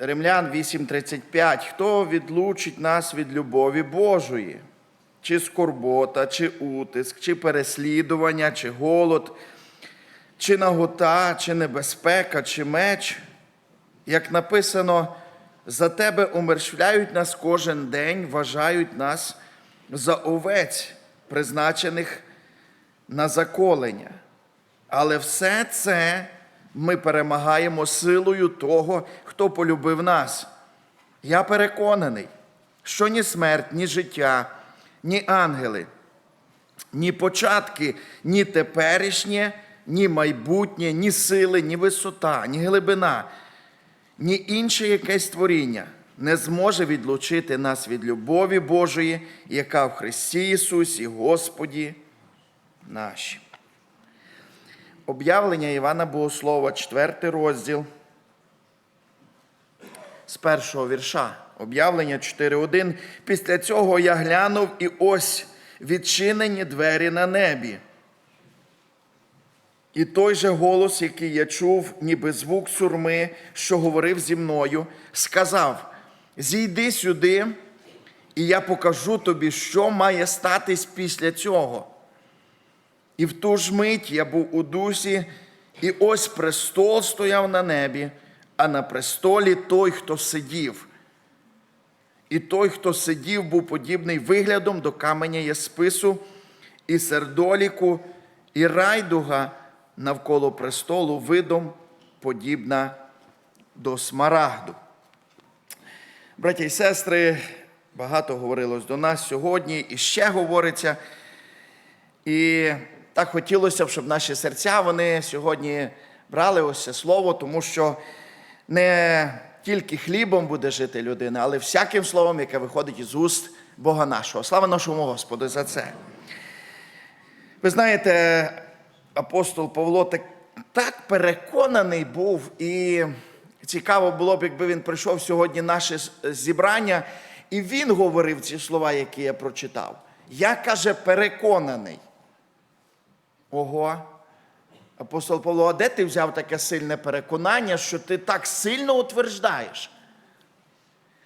Римлян 8:35. Хто відлучить нас від любові Божої? Чи скорбота, чи утиск, чи переслідування, чи голод, чи нагота, чи небезпека, чи меч? Як написано, за тебе умершвляють нас кожен день, вважають нас за овець, призначених на заколення. Але все це ми перемагаємо силою того, хто полюбив нас. Я переконаний, що ні смерть, ні життя, ні ангели, ні початки, ні теперішнє, ні майбутнє, ні сили, ні висота, ні глибина, ні інше якесь творіння не зможе відлучити нас від любові Божої, яка в Христі Ісусі, Господі нашим. Об'явлення Івана Богослова, 4 розділ з першого вірша. Об'явлення 4.1. Після цього я глянув і ось відчинені двері на небі. І той же голос, який я чув, ніби звук сурми, що говорив зі мною, сказав: Зійди сюди, і я покажу тобі, що має статись після цього. І в ту ж мить я був у дусі, і ось престол стояв на небі, а на престолі той, хто сидів. І той, хто сидів, був подібний виглядом до каменя яспису, і сердоліку, і райдуга навколо престолу видом подібна до смарагду. Браті і сестри, багато говорилось до нас сьогодні і ще говориться. І так хотілося б, щоб наші серця вони сьогодні брали ось це слово, тому що не тільки хлібом буде жити людина, але всяким словом, яке виходить із уст Бога нашого. Слава нашому Господу за це. Ви знаєте, апостол Павло так, так переконаний був, і цікаво було б, якби він прийшов сьогодні наше зібрання, і він говорив ці слова, які я прочитав. Я каже, переконаний. Ого. Апостол Павло, а де ти взяв таке сильне переконання, що ти так сильно утверждаєш?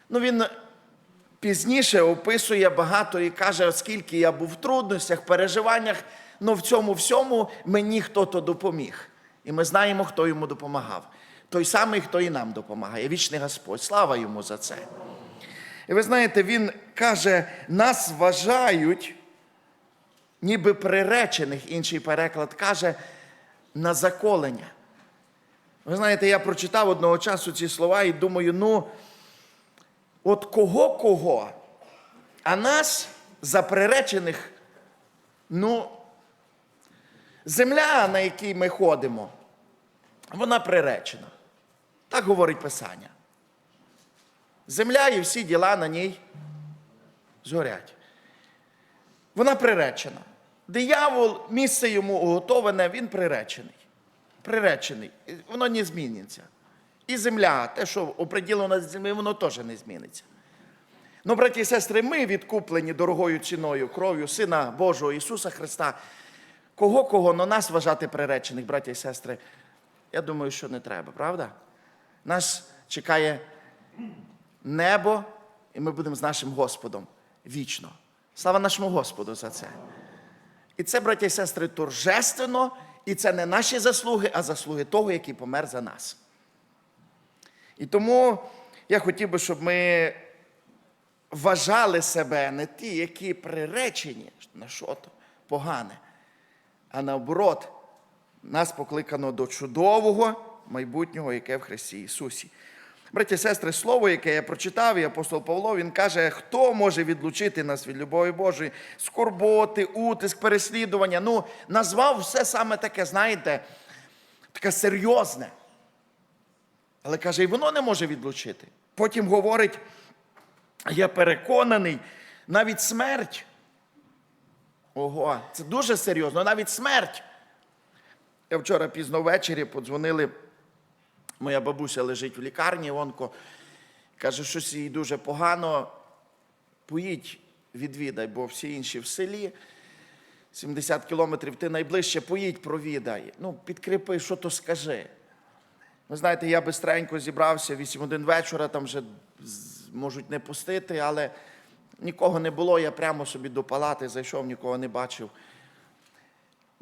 Ну, він пізніше описує багато і каже, оскільки я був в трудностях, переживаннях, ну в цьому всьому мені хто-то допоміг. І ми знаємо, хто йому допомагав. Той самий, хто і нам допомагає, вічний Господь. Слава йому за це. І ви знаєте, він каже, нас вважають ніби приречених, інший переклад каже, на заколення. Ви знаєте, я прочитав одного часу ці слова і думаю, ну, от кого кого, а нас за приречених, ну, земля, на якій ми ходимо, вона приречена. Так говорить Писання. Земля і всі діла на ній згорять. Вона приречена. Диявол, місце йому уготоване, він приречений. Приречений. Воно не зміниться. І земля, те, що оприділено землі, воно теж не зміниться. Ну, браті і сестри, ми відкуплені дорогою ціною, кров'ю Сина Божого Ісуса Христа. Кого кого на нас вважати приречених, браті і сестри? Я думаю, що не треба, правда? Нас чекає небо, і ми будемо з нашим Господом вічно. Слава нашому Господу за це. І це, браті і сестри, торжественно, і це не наші заслуги, а заслуги того, який помер за нас. І тому я хотів би, щоб ми вважали себе не ті, які приречені на що то погане, а наоборот, нас покликано до чудового майбутнього, яке в Христі Ісусі. Браті і сестри, слово, яке я прочитав, і апостол Павло, він каже, хто може відлучити нас від любові Божої, скорботи, утиск, переслідування. Ну, назвав все саме таке, знаєте, таке серйозне. Але каже, і воно не може відлучити. Потім говорить, я переконаний, навіть смерть. Ого, це дуже серйозно, навіть смерть. Я вчора пізно ввечері подзвонили. Моя бабуся лежить в лікарні, онко. Каже, щось їй дуже погано. Поїдь, відвідай, бо всі інші в селі. 70 кілометрів ти найближче, поїдь, провідай. Ну, підкріпи, що то скажи. Ви знаєте, я бистренько зібрався, 8 годин вечора, там вже можуть не пустити, але нікого не було, я прямо собі до палати зайшов, нікого не бачив.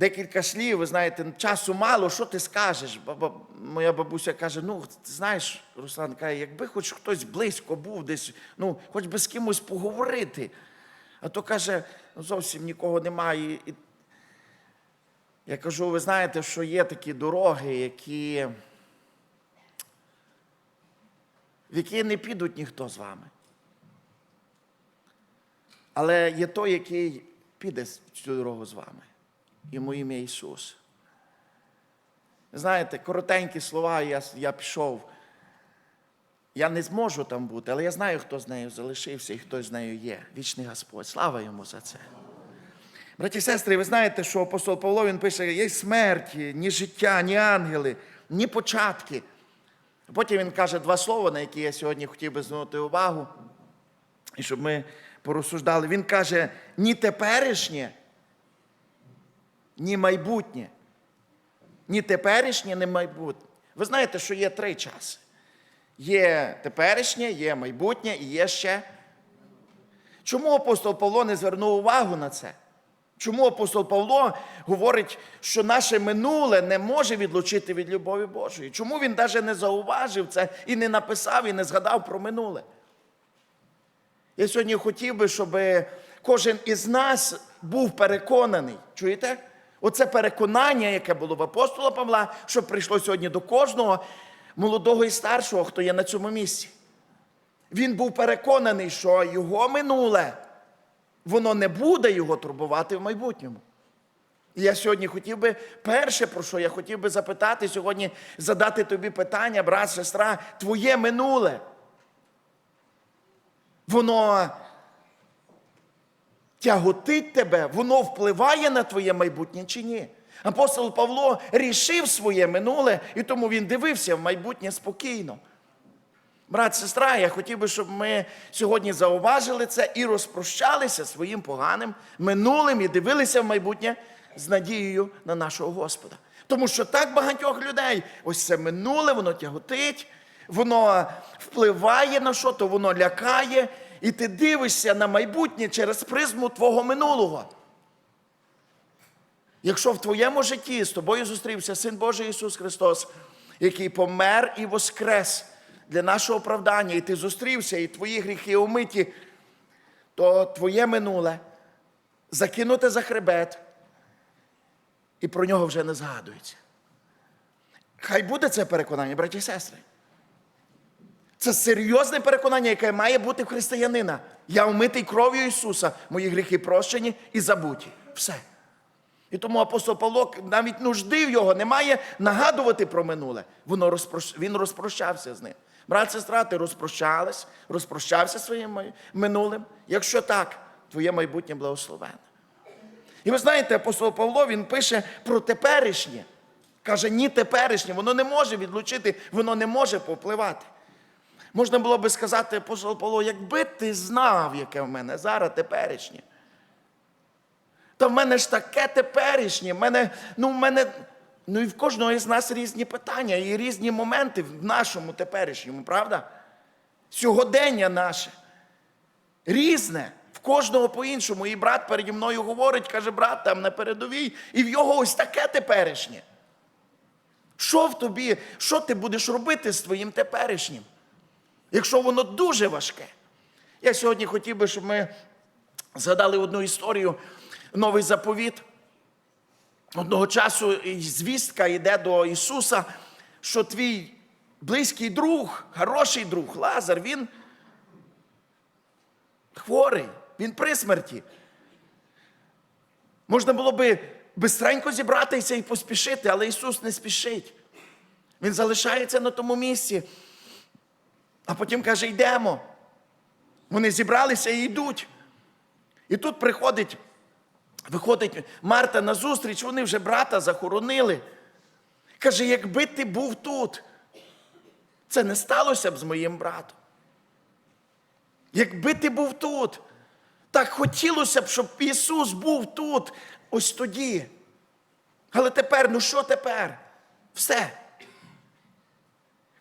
Декілька слів, ви знаєте, часу мало, що ти скажеш? Баба, моя бабуся каже: ну, ти знаєш, Руслан каже, якби хоч хтось близько був десь, ну, хоч би з кимось поговорити. А то каже, ну, зовсім нікого немає. І я кажу, ви знаєте, що є такі дороги, які, в які не підуть ніхто з вами. Але є той, який піде цю дорогу з вами. Йому ім'я Ісус. Знаєте, коротенькі слова, я, я пішов. Я не зможу там бути, але я знаю, хто з нею залишився і хто з нею є. Вічний Господь. Слава йому за це. Браті і сестри, ви знаєте, що апостол Павло він пише: є смерті, ні життя, ні ангели, ні початки. Потім він каже два слова, на які я сьогодні хотів би звернути увагу, і щоб ми порозсуждали. Він каже: ні теперішнє, ні майбутнє. Ні теперішнє, ні майбутнє. Ви знаєте, що є три часи. Є теперішнє, є майбутнє і є ще. Чому апостол Павло не звернув увагу на це? Чому апостол Павло говорить, що наше минуле не може відлучити від любові Божої? Чому він навіть не зауважив це і не написав, і не згадав про минуле? Я сьогодні хотів би, щоб кожен із нас був переконаний. Чуєте? Оце переконання, яке було в апостола Павла, що прийшло сьогодні до кожного молодого і старшого, хто є на цьому місці. Він був переконаний, що його минуле, воно не буде його турбувати в майбутньому. І я сьогодні хотів би, перше, про що я хотів би запитати сьогодні, задати тобі питання, брат, сестра, твоє минуле. Воно тяготить тебе, воно впливає на твоє майбутнє чи ні? Апостол Павло рішив своє минуле, і тому він дивився в майбутнє спокійно. Брат, сестра, я хотів би, щоб ми сьогодні зауважили це і розпрощалися своїм поганим минулим і дивилися в майбутнє з надією на нашого Господа. Тому що так багатьох людей, ось це минуле, воно тяготить, воно впливає на що, то воно лякає, і ти дивишся на майбутнє через призму твого минулого. Якщо в твоєму житті з тобою зустрівся Син Божий Ісус Христос, який помер і воскрес для нашого оправдання, і ти зустрівся, і твої гріхи омиті, то твоє минуле закинуте за хребет, і про нього вже не згадується. Хай буде це переконання, браті і сестри. Це серйозне переконання, яке має бути в християнина. Я вмитий кров'ю Ісуса, мої гріхи прощені і забуті. Все. І тому апостол Павло навіть нужди в його немає нагадувати про минуле. Воно розпрощ... Він розпрощався з ним. Брат, сестра, ти розпрощалась, розпрощався своїм минулим. Якщо так, твоє майбутнє благословенне. І ви знаєте, апостол Павло він пише про теперішнє. Каже, ні теперішнє, воно не може відлучити, воно не може попливати. Можна було би сказати, апостол Павло, якби ти знав, яке в мене зараз теперішнє. Та в мене ж таке теперішнє. В мене, ну, в мене, ну і в кожного із нас різні питання і різні моменти в нашому теперішньому, правда? Сьогодення наше. Різне. В кожного по-іншому. І брат переді мною говорить, каже, брат там на передовій, і в його ось таке теперішнє. Що в тобі, що ти будеш робити з твоїм теперішнім? Якщо воно дуже важке. Я сьогодні хотів би, щоб ми згадали одну історію, новий заповіт. Одного часу звістка йде до Ісуса, що твій близький друг, хороший друг, Лазар, він хворий, він при смерті. Можна було би бистренько зібратися і поспішити, але Ісус не спішить. Він залишається на тому місці, а потім каже: йдемо. Вони зібралися і йдуть. І тут приходить, виходить Марта на зустріч, вони вже брата захоронили. Каже, якби ти був тут, це не сталося б з моїм братом. Якби ти був тут, так хотілося б, щоб Ісус був тут, ось тоді. Але тепер, ну що тепер? Все.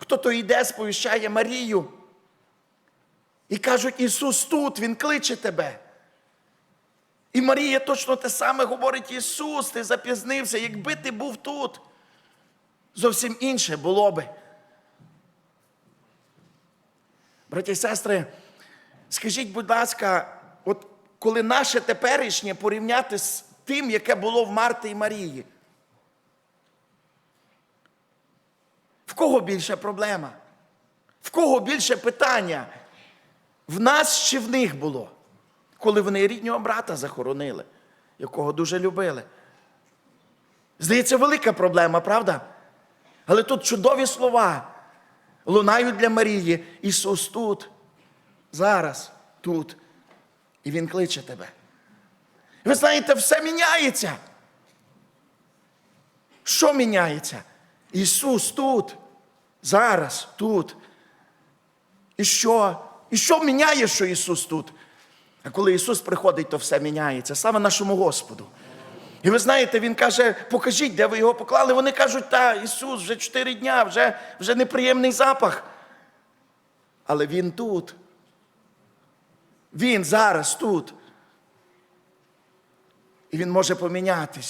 Хто то йде, сповіщає Марію. І кажуть, Ісус тут, Він кличе тебе. І Марія точно те саме говорить: Ісус, ти запізнився, якби ти був тут. Зовсім інше було би. Браті і сестри, скажіть, будь ласка, от коли наше теперішнє порівняти з тим, яке було в Марти і Марії, кого більше проблема? В кого більше питання? В нас чи в них було? Коли вони ріднього брата захоронили, якого дуже любили. Здається, велика проблема, правда? Але тут чудові слова лунають для Марії. Ісус тут, зараз, тут. І Він кличе тебе. Ви знаєте, все міняється. Що міняється? Ісус тут, зараз, тут. І що? І що міняє, що Ісус тут? А коли Ісус приходить, то все міняється. Слава нашому Господу. І ви знаєте, Він каже, покажіть, де ви його поклали. Вони кажуть, та Ісус, вже чотири дня, вже, вже неприємний запах. Але Він тут. Він зараз тут. І він може поміняти.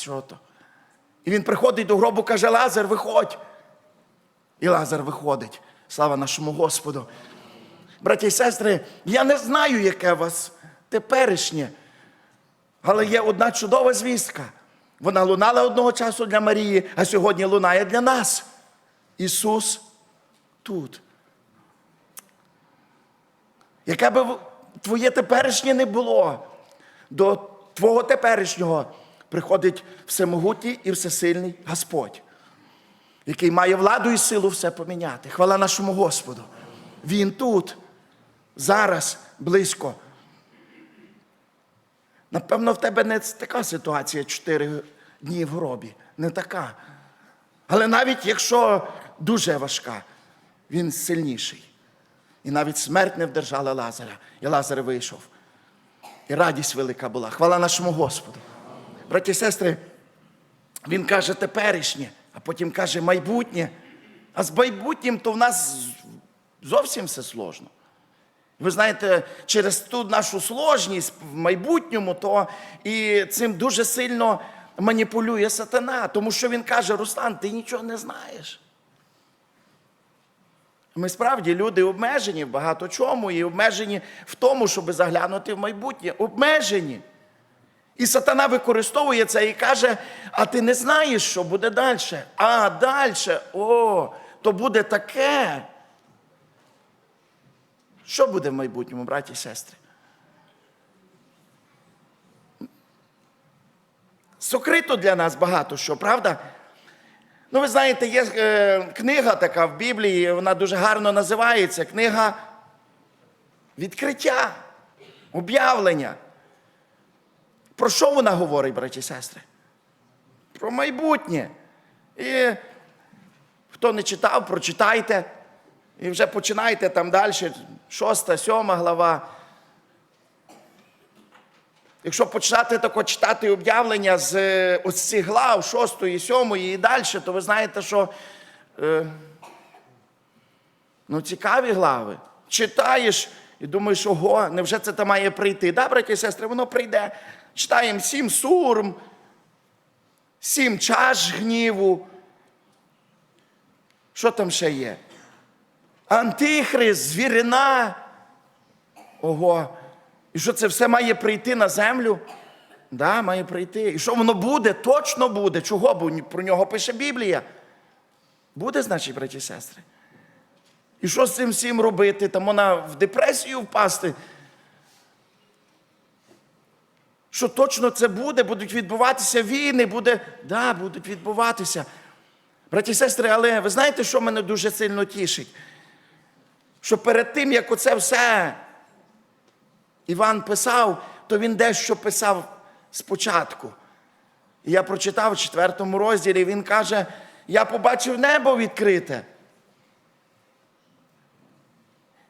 І він приходить до гробу, каже, Лазар, виходь. І Лазар виходить. Слава нашому Господу. Браті і сестри, я не знаю, яке у вас теперішнє. Але є одна чудова звістка. Вона лунала одного часу для Марії, а сьогодні лунає для нас. Ісус тут. Яке би твоє теперішнє не було, до твого теперішнього приходить всемогутній і всесильний Господь, який має владу і силу все поміняти. Хвала нашому Господу. Він тут, зараз, близько. Напевно, в тебе не така ситуація чотири дні в гробі. Не така. Але навіть якщо дуже важка, він сильніший. І навіть смерть не вдержала Лазаря. І Лазар вийшов. І радість велика була. Хвала нашому Господу. Браті і сестри, він каже теперішнє, а потім каже майбутнє. А з майбутнім то в нас зовсім все сложно. Ви знаєте, через ту нашу сложність в майбутньому, то і цим дуже сильно маніпулює сатана, тому що він каже: Руслан, ти нічого не знаєш. Ми справді люди обмежені в багато чому і обмежені в тому, щоб заглянути в майбутнє. Обмежені. І сатана використовує це і каже: а ти не знаєш, що буде далі. А далі, о, то буде таке. Що буде в майбутньому, браті і сестри? Сокрито для нас багато що, правда? Ну, ви знаєте, є е, книга така в Біблії, вона дуже гарно називається книга відкриття, об'явлення. Про що вона говорить, браті і сестри? Про майбутнє. І хто не читав, прочитайте. І вже починайте там далі, шоста, сьома глава. Якщо почати тако читати об'явлення з ось цих глав, шостої, сьомої і далі, то ви знаєте, що е, ну, цікаві глави. Читаєш і думаєш, ого, невже це має прийти? Да, браті і сестри, воно прийде. Читаємо сім сурм, сім чаш гніву. Що там ще є? Антихрист, звірина. Ого. І що це все має прийти на землю? Да, має прийти. І що воно буде? Точно буде. Чого? Бо про нього пише Біблія. Буде, значить, браті і сестри. І що з цим всім робити? Там вона в депресію впасти. Що точно це буде, будуть відбуватися війни, буде, да, будуть відбуватися. Браті і сестри, але ви знаєте, що мене дуже сильно тішить? Що перед тим, як оце все Іван писав, то він дещо писав спочатку. І я прочитав в четвертому розділі, він каже: я побачив небо відкрите.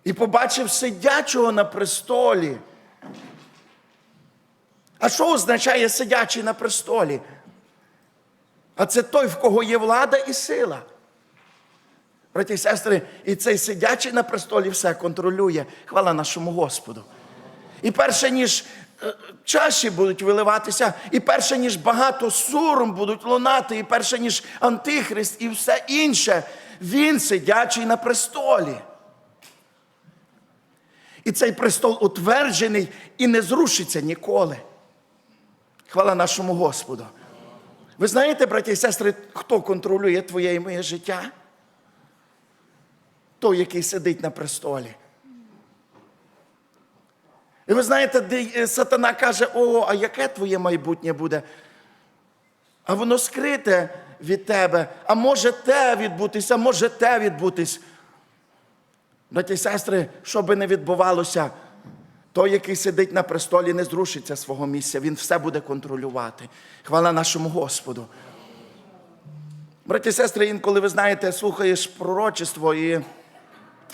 І побачив сидячого на престолі. А що означає сидячий на престолі? А це той, в кого є влада і сила. Браті і сестри, і цей сидячий на престолі все контролює. Хвала нашому Господу. І перше, ніж е, чаші будуть виливатися, і перше, ніж багато сурм будуть лунати, і перше, ніж Антихрист, і все інше, він сидячий на престолі. І цей престол утверджений і не зрушиться ніколи. Хвала нашому Господу. Ви знаєте, браті і сестри, хто контролює твоє і моє життя? Той, який сидить на престолі. І ви знаєте, де е, сатана каже, о, а яке твоє майбутнє буде? А воно скрите від тебе, а може те відбутися, а може те відбутись. Браті і сестри, що би не відбувалося, той, який сидить на престолі, не зрушиться свого місця, він все буде контролювати. Хвала нашому Господу. Браті і сестри, інколи ви знаєте, слухаєш пророчество і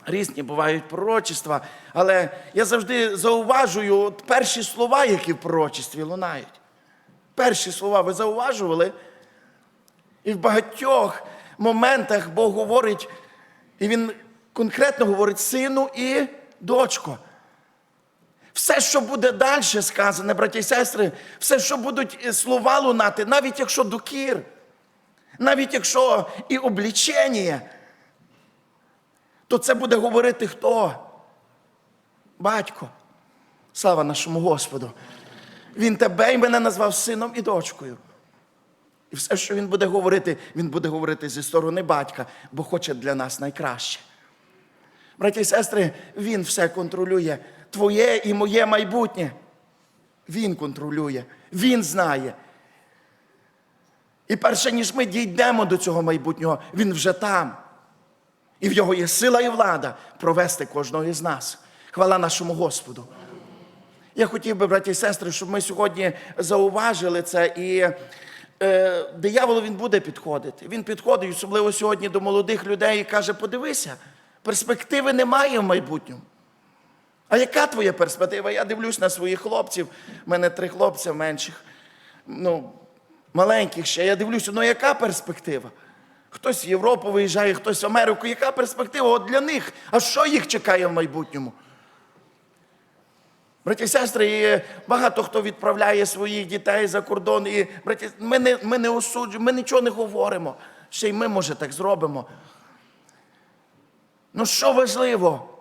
різні бувають пророчества, але я завжди зауважую от перші слова, які в пророчестві лунають. Перші слова ви зауважували? І в багатьох моментах Бог говорить, і Він конкретно говорить сину і дочко. Все, що буде далі сказане, браті і сестри, все, що будуть е, слова лунати, навіть якщо докір, навіть якщо і облічення, то це буде говорити хто? Батько. Слава нашому Господу. Він тебе і мене назвав сином і дочкою. І все, що він буде говорити, він буде говорити зі сторони батька, бо хоче для нас найкраще. Браті і сестри, він все контролює. Твоє і моє майбутнє. Він контролює, він знає. І перше, ніж ми дійдемо до цього майбутнього, він вже там. І в його є сила і влада провести кожного із нас. Хвала нашому Господу. Я хотів би, браті і сестри, щоб ми сьогодні зауважили це. І е, диявол він буде підходити. Він підходить, особливо сьогодні до молодих людей, і каже: подивися, перспективи немає в майбутньому. А яка твоя перспектива? Я дивлюсь на своїх хлопців. У мене три хлопця менших, ну, маленьких ще. Я дивлюся, ну яка перспектива? Хтось в Європу виїжджає, хтось в Америку. Яка перспектива от для них? А що їх чекає в майбутньому? Браті і сестри, багато хто відправляє своїх дітей за кордон. І браті, ми не, ми не осуджуємо, ми нічого не говоримо. Ще й ми, може, так зробимо. Ну що важливо?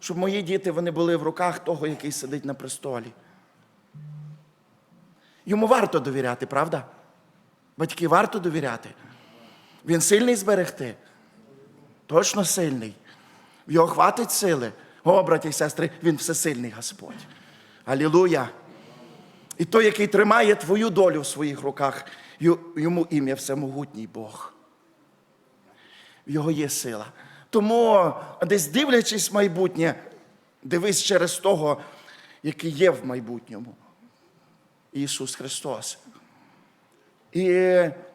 Щоб мої діти вони були в руках того, який сидить на престолі. Йому варто довіряти, правда? Батьки варто довіряти. Він сильний зберегти. Точно сильний. В його хватить сили. О, браті і сестри, він всесильний Господь. Алілуя. І той, який тримає твою долю в своїх руках, йому ім'я всемогутній Бог. В його є сила. Тому, десь дивлячись майбутнє, дивись через того, який є в майбутньому. Ісус Христос. І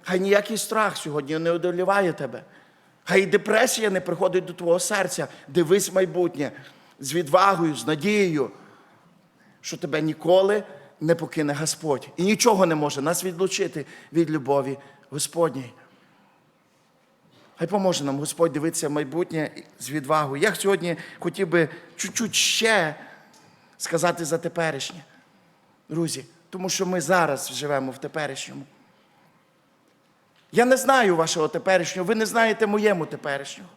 хай ніякий страх сьогодні не одоліває тебе. Хай депресія не приходить до твого серця. Дивись майбутнє з відвагою, з надією, що тебе ніколи не покине Господь. І нічого не може нас відлучити від любові Господньої. Хай поможе нам Господь дивитися в майбутнє з відвагою. Я сьогодні хотів би чуть-чуть ще сказати за теперішнє. Друзі, тому що ми зараз живемо в теперішньому. Я не знаю вашого теперішнього, ви не знаєте моєму теперішнього.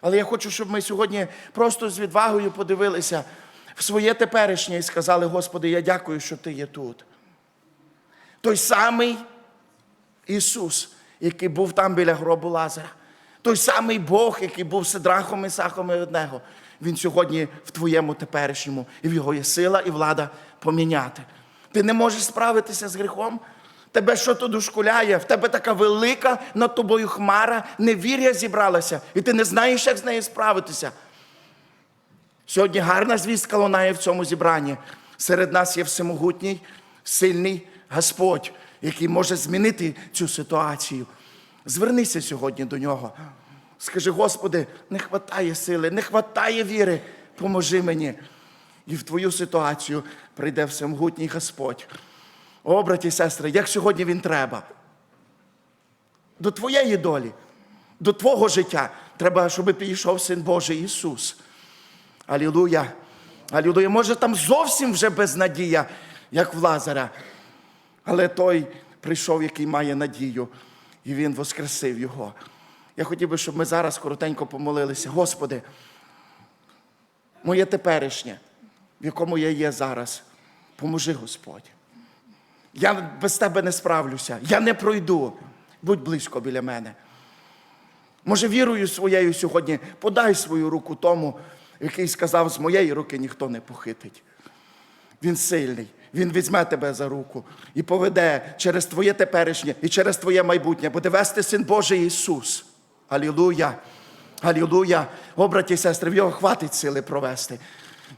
Але я хочу, щоб ми сьогодні просто з відвагою подивилися в своє теперішнє і сказали, Господи, я дякую, що Ти є тут. Той самий Ісус, який був там біля гробу Лазара. Той самий Бог, який був Сидрахом, Ісахом і одного. Він сьогодні в твоєму теперішньому, і в його є сила і влада поміняти. Ти не можеш справитися з гріхом. Тебе що то дошкуляє, в тебе така велика над тобою хмара, невір'я зібралася, і ти не знаєш, як з нею справитися. Сьогодні гарна звістка лунає в цьому зібранні. Серед нас є всемогутній, сильний Господь, який може змінити цю ситуацію. Звернися сьогодні до нього. Скажи, Господи, не хватає сили, не хватає віри, поможи мені. І в твою ситуацію прийде всемогутній Господь. О, браті і сестри, як сьогодні він треба. До твоєї долі, до твого життя треба, щоб підійшов Син Божий Ісус. Алілуя. Алілуя. Може, там зовсім вже безнадія, як в Лазаря. Але той прийшов, який має надію, і він воскресив його. Я хотів би, щоб ми зараз коротенько помолилися. Господи, моє теперішнє, в якому я є зараз, поможи Господь. Я без тебе не справлюся, я не пройду. Будь близько біля мене. Може, вірою своєю сьогодні подай свою руку тому, який сказав, з моєї руки ніхто не похитить. Він сильний, він візьме тебе за руку і поведе через твоє теперішнє і через твоє майбутнє. Буде вести син Божий Ісус. Алілуя! Алілуя! О, браті і сестри, в його хватить сили провести.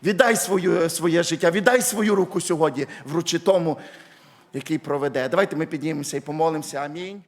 Віддай свою, своє життя, віддай свою руку сьогодні, вручи тому, який проведе. Давайте ми піднімемося і помолимося. Амінь.